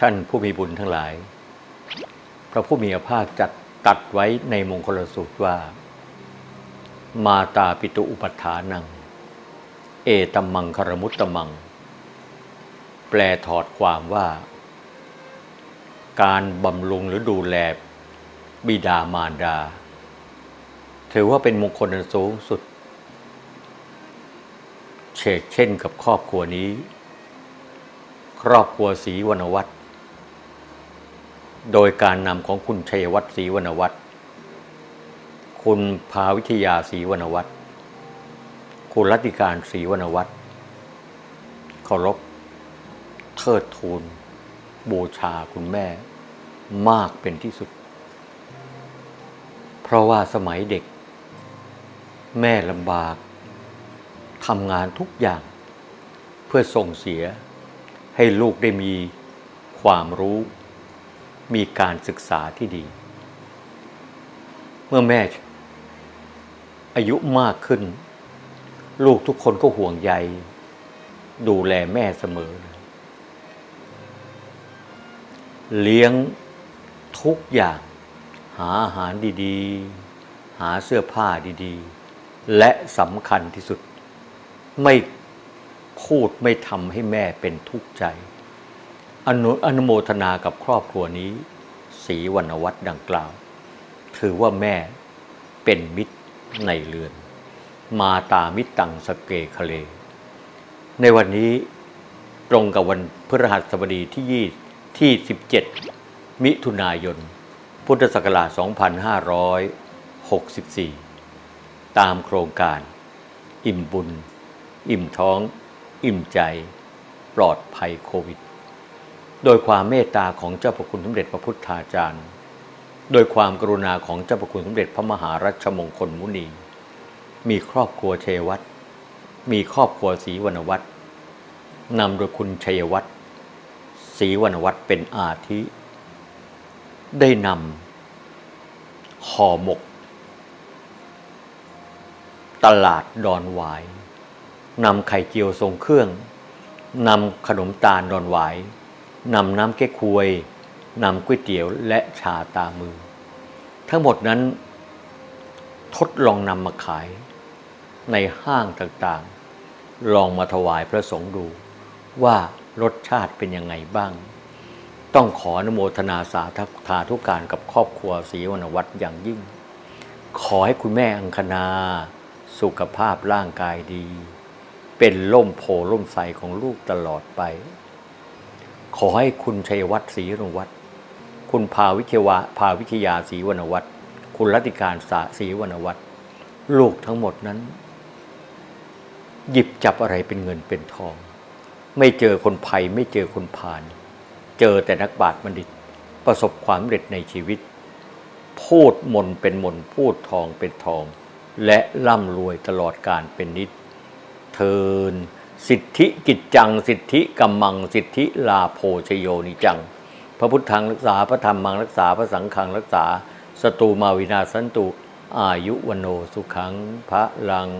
ท่านผู้มีบุญทั้งหลาย พระผู้มีพระภาคจัดตัดไว้ในมงคลสูตรว่า มาตาปิตุอุปัฏฐานัง เอตัมมังคารมุตตมัง แปลถอดความว่า การบำรุงหรือดูแลบิดามารดา ถือว่าเป็นมงคลสูงสุด เชกเช่นกับครอบครัวนี้ ครอบครัวศรีวรรณวัฒน โดยการนำของคุณชัยวัฒน์ศรีวรรณวัฒน์คุณภาวิทยาศรีวรรณวัฒน์คุณรัตติการศรีวรรณวัฒน์เคารพเทิดทูน บูชาคุณแม่มากเป็นที่สุด เพราะว่าสมัยเด็ก แม่ลำบากทำงานทุกอย่าง เพื่อส่งเสียให้ลูกได้มีความรู้ มีการศึกษาที่ดี เมื่อแม่อายุมากขึ้น ลูกทุกคนก็ห่วงใย ดูแลแม่เสมอ เลี้ยงทุกอย่าง หาอาหารดีๆ หาเสื้อผ้าดีๆ และสำคัญที่สุด ไม่พูดไม่ทำให้แม่เป็นทุกข์ใจ อนุอนุโมทนากับครอบครัวนี้สีวรรณวัฒน์ดังกล่าว ถือว่าแม่เป็นมิตรในเรือน มาตามิตรตังสเกคะเล ในวันนี้ตรงกับวันพฤหัสบดีที่ยี่ที่ 17 มิถุนายน พุทธศักราช 2564 ตามโครงการ อิ่มบุญ อิ่มท้อง อิ่มใจ ปลอดภัยโควิด โดยความเมตตาของเจ้าพระคุณสมเด็จพระพุทธาจารย์ โดยความกรุณาของเจ้าพระคุณสมเด็จพระมหารัชมงคลมุนี มีครอบครัวเชยวัฒน์มีครอบครัวศรีวรรณวัฒน์นำโดยคุณชัยวัฒน์ศรีวรรณวัฒน์เป็นอาทิ ได้นำห่อหมก ตลาดดอนหวายนำไข่เจียวทรงเครื่องนำขนมตาลดอนหวาย นำน้ำเก๊กควยนำก๋วยเตี๋ยวและชาตามือ ทั้งหมดนั้น ทดลองนำมาขาย ในห้างต่างๆ ลองมาถวายพระสงฆ์ดู ว่ารสชาติเป็นยังไงบ้าง ต้องขออนุโมทนาสาธุทาทุการกับครอบครัวศรีวรรณวัฒน์อย่างยิ่ง ขอให้คุณแม่อังคณา สุขภาพร่างกายดี เป็นล่มโพล่มใสของลูกตลอดไป ขอให้คุณชัยวัฒน์ศรีวรรณวัฒน์คุณภาวิทยาภาวิทยาศรีวรรณวัฒน์คุณรัติการศรีวรรณวัฒน์ลูกทั้งหมดนั้น หยิบจับอะไรเป็นเงินเป็นทอง ไม่เจอคนภัยไม่เจอคนผ่าน เจอแต่นักบาตรบัณฑิต ประสบความสำเร็จในชีวิต พูดมนเป็นมนพูดทองเป็นทอง และร่ำรวยตลอดการเป็นนิดเทิน สิทธิกิจจัง สิทธิกัมมัง สิทธิลาโภชโยนิจัง พระพุทธังรักษาพระธรรมังรักษาพระสังฆังรักษาสตูมาวินาสันตุอายุวโนสุขังพระลัง